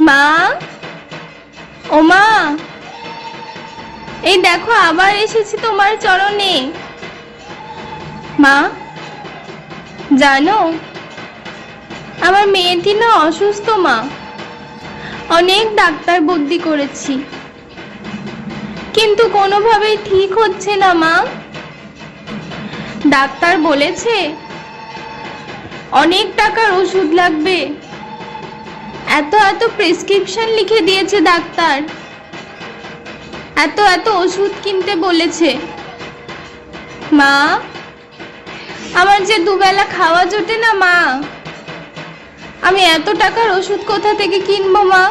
মা? ও মা? এই দেখো, আবার এসেছি তোমার চরণে। মা, জানো, আমার মেয়েটি না অসুস্থ মা। অনেক ডাক্তার বুদ্ধি করেছি। কিন্তু কোনোভাবেই ঠিক হচ্ছে না মা। ডাক্তার বলেছে, অনেক টাকার ওষুধ লাগবে। এত এত প্রেসক্রিপশন লিখে দিয়েছে ডাক্তার। এত এত ওষুধ কিনতে বলেছে। মা, আমার যে দুবেলা খাওয়া জোটে না মা? আমি এত টাকার ওষুধ কোথা থেকে কিনবো মা?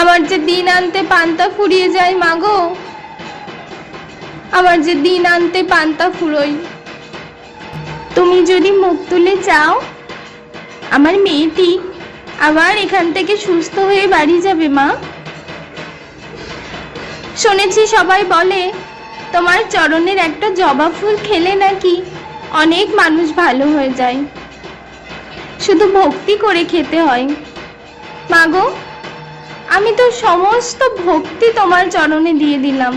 আমার যে দিন আনতে পান্তা ফুরিয়ে যায় মা গো। আমার যে দিন আনতে পান্তা ফুরোই তুমি যদি মুখ তুলে চাও, আমার মেয়েটি আবার এখান থেকে সুস্থ হয়ে বাড়ি যাবে মা। শুনেছি সবাই বলে, তোমার চরণের একটা জবা ফুল খেলে নাকি অনেক মানুষ ভালো হয়ে যায়। শুধু ভক্তি করে খেতে হয়। মাগো আমি তো সমস্ত ভক্তি তোমার চরণে দিয়ে দিলাম।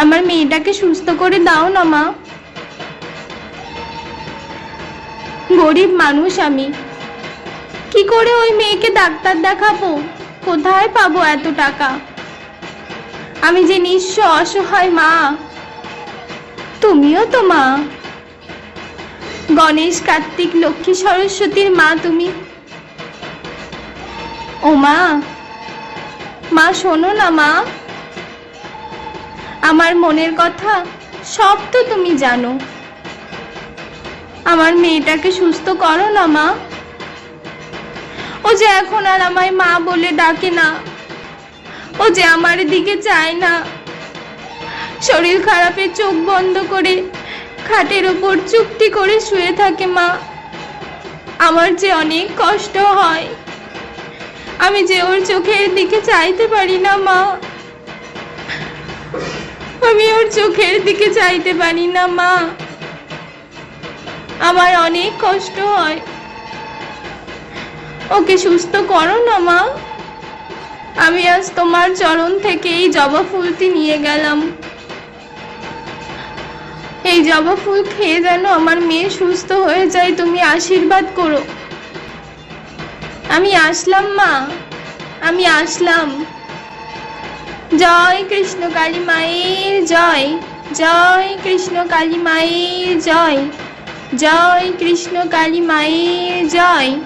আমার মেয়েটাকে সুস্থ করে দাও না মা। গরিব মানুষ আমি কি করে ওই মেয়েকে ডাক্তার দেখাবো? কোথায় পাবো এত টাকা? আমি যে নিঃস্ব অসহায় মা, তুমিও তো মা। গণেশ, কার্তিক, লক্ষ্মী, সরস্বতীর মা তুমি। ও মা মা শোনো না মা। আমার মনের কথা সব তো তুমি জানো। আমার মেয়েটাকে সুস্থ করো না মা। ও যে এখন আর আমায় মা বলে ডাকে না। ও যে আমার দিকে চায় না। শরীর খারাপে চোখ বন্ধ করে খাটের ওপর চুপটি করে শুয়ে থাকে মা। আমার যে অনেক কষ্ট হয়। আমি যে ওর চোখের দিকে চাইতে পারি না মা। আমি ওর চোখের দিকে চাইতে পারি না মা। আমার অনেক কষ্ট হয়। ওকে সুস্থ করো না, মা। আমি আজ তোমার চরণ থেকে এই জবা ফুলটি নিয়ে গেলাম। এই জবা ফুল খেয়ে যেন আমার মেয়ে সুস্থ হয়ে যায়, তুমি আশীর্বাদ করো। আমি আসলাম, মা। আমি আসলাম। জয় কৃষ্ণ কালী মায়ের জয়। জয় কৃষ্ণ কালী মায়ের জয়। জয় কৃষ্ণ কালী মায়ের জয়।